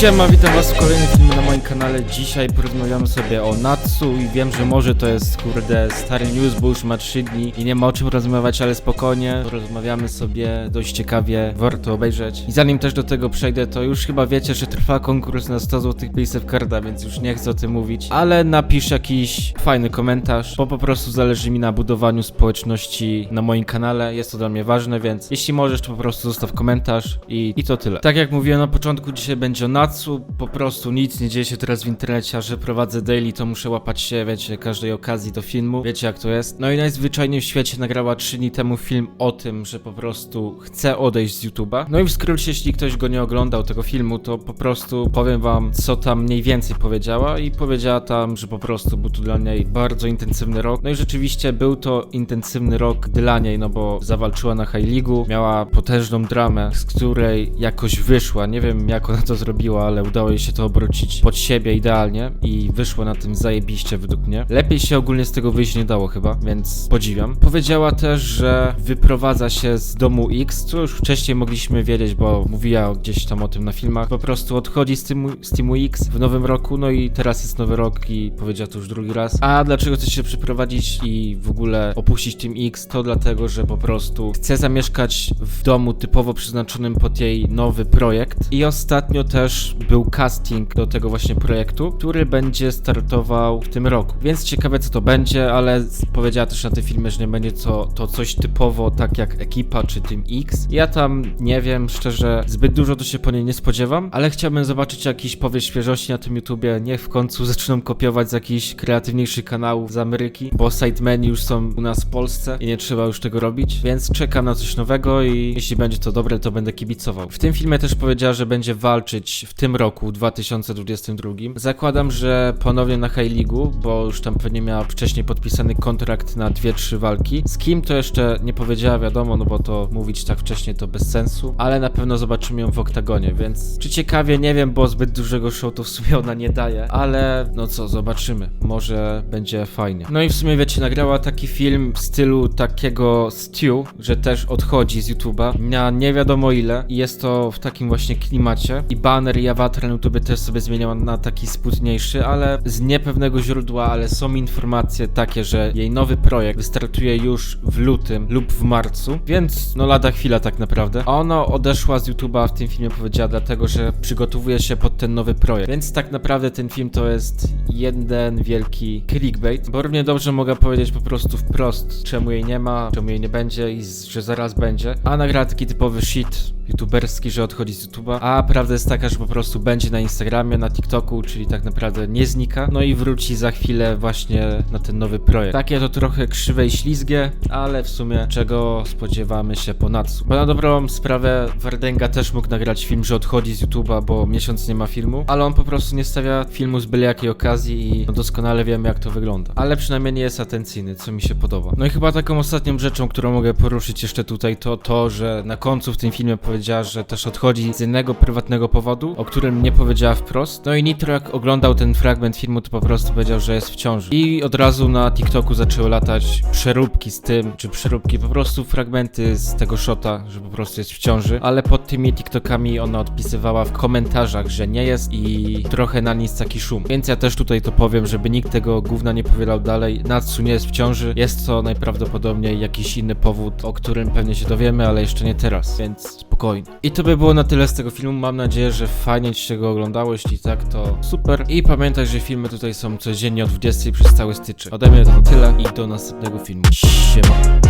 Siema, witam was w kolejnym filmie na moim kanale. Dzisiaj porozmawiamy sobie o Natsu i wiem, że może to jest kurde stary news, bo już ma 3 dni i nie ma o czym rozmawiać, ale spokojnie. Porozmawiamy sobie dość ciekawie, warto obejrzeć. I zanim też do tego przejdę, to już chyba wiecie, że trwa konkurs na 100 zł Base Carda, więc już nie chcę o tym mówić, ale napisz jakiś fajny komentarz, bo po prostu zależy mi na budowaniu społeczności na moim kanale. Jest to dla mnie ważne, więc jeśli możesz, to po prostu zostaw komentarz i, i to tyle. Tak jak mówiłem na początku, dzisiaj będzie o Natsu, po prostu nic nie dzieje się teraz w internecie, a że prowadzę daily, to muszę łapać się, wiecie, każdej okazji do filmu, wiecie jak to jest. No i najzwyczajniej w świecie nagrała 3 dni temu film o tym, że po prostu chce odejść z YouTube'a. No i w skrócie, jeśli ktoś go nie oglądał, tego filmu, to po prostu powiem wam, co tam mniej więcej powiedziała i powiedziała tam, że po prostu był to dla niej bardzo intensywny rok. No i rzeczywiście był to intensywny rok dla niej, no bo zawalczyła na High League'u, miała potężną dramę, z której jakoś wyszła. Nie wiem jak ona to zrobiła, ale udało jej się to obrócić pod siebie idealnie i wyszło na tym zajebiście według mnie. Lepiej się ogólnie z tego wyjść nie dało chyba, więc podziwiam. Powiedziała też, że wyprowadza się z domu X, co już wcześniej mogliśmy wiedzieć, bo mówiła gdzieś tam o tym na filmach. Po prostu odchodzi z teamu, z teamu X w nowym roku, no i teraz jest nowy rok i powiedziała to już drugi raz. A dlaczego chce się przeprowadzić i w ogóle opuścić Team X? To dlatego, że po prostu chce zamieszkać w domu typowo przeznaczonym pod jej nowy projekt. I ostatnio też był casting do tego właśnie projektu, który będzie startował w tym roku. Więc ciekawe co to będzie, ale powiedziała też na tym filmie, że nie będzie to, to coś typowo tak jak ekipa czy Team X. Ja tam nie wiem, szczerze, zbyt dużo to się po niej nie spodziewam, ale chciałbym zobaczyć jakiś powiew świeżości na tym YouTubie. Niech w końcu zaczną kopiować z jakichś kreatywniejszych kanałów z Ameryki, bo sitemeni już są u nas w Polsce i nie trzeba już tego robić, więc czekam na coś nowego i jeśli będzie to dobre, to będę kibicował. W tym filmie też powiedziała, że będzie walczyć w tym roku 2022. Zakładam, że ponownie na High League'u, bo już tam pewnie miała wcześniej podpisany kontrakt na 2-3 walki. Z kim to jeszcze nie powiedziała, wiadomo, no bo to mówić tak wcześnie to bez sensu, ale na pewno zobaczymy ją w oktagonie, więc czy ciekawie, nie wiem, bo zbyt dużego show to w sumie ona nie daje, ale no co, zobaczymy. Może będzie fajnie. No i w sumie wiecie, nagrała taki film w stylu takiego Stew, że też odchodzi z YouTube'a na nie wiadomo ile i jest to w takim właśnie klimacie i banner i awatar na YouTube też sobie zmieniała na taki spóźniejszy, ale z niepewnego źródła, ale są informacje takie, że jej nowy projekt wystartuje już w lutym lub w marcu, więc no lada chwila tak naprawdę. A ona odeszła z YouTube'a w tym filmie powiedziała dlatego, że przygotowuje się pod ten nowy projekt, więc tak naprawdę ten film to jest jeden wielki clickbait, bo równie dobrze mogę powiedzieć po prostu wprost, czemu jej nie ma, czemu jej nie będzie i że zaraz będzie, a nagrała taki typowy shit youtuberski, że odchodzi z YouTube'a, a prawda jest taka, że po prostu będzie na Instagramie, na TikToku, czyli tak naprawdę nie znika, no i wróci za chwilę właśnie na ten nowy projekt. Takie to trochę krzywe i ślizgie, ale w sumie czego spodziewamy się po Natsu. Bo na dobrą sprawę Wardenga też mógł nagrać film, że odchodzi z YouTube'a, bo miesiąc nie ma filmu, ale on po prostu nie stawia filmu z byle jakiej okazji i no doskonale wiemy jak to wygląda. Ale przynajmniej nie jest atencyjny, co mi się podoba. No i chyba taką ostatnią rzeczą, którą mogę poruszyć jeszcze tutaj, to to, że na końcu w tym filmie powiedziała, że też odchodzi z innego prywatnego powodu, o którym nie powiedziała wprost. No i Nitro jak oglądał ten fragment filmu, to po prostu powiedział, że jest w ciąży. I od razu na TikToku zaczęły latać przeróbki z tym, czy przeróbki, po prostu fragmenty z tego shota, że po prostu jest w ciąży, ale pod tymi TikTokami ona odpisywała w komentarzach, że nie jest i trochę na nic taki szum. Więc ja też tutaj to powiem, żeby nikt tego gówna nie powielał dalej. Natsu nie jest w ciąży, jest to najprawdopodobniej jakiś inny powód, o którym pewnie się dowiemy, ale jeszcze nie teraz, więc spokojnie. I to by było na tyle z tego filmu. Mam nadzieję, że fajnie Ci się go oglądało. Jeśli tak, to super. I pamiętaj, że filmy tutaj są codziennie o 20 przez cały styczeń. Ode mnie to tyle i do następnego filmu. Siema.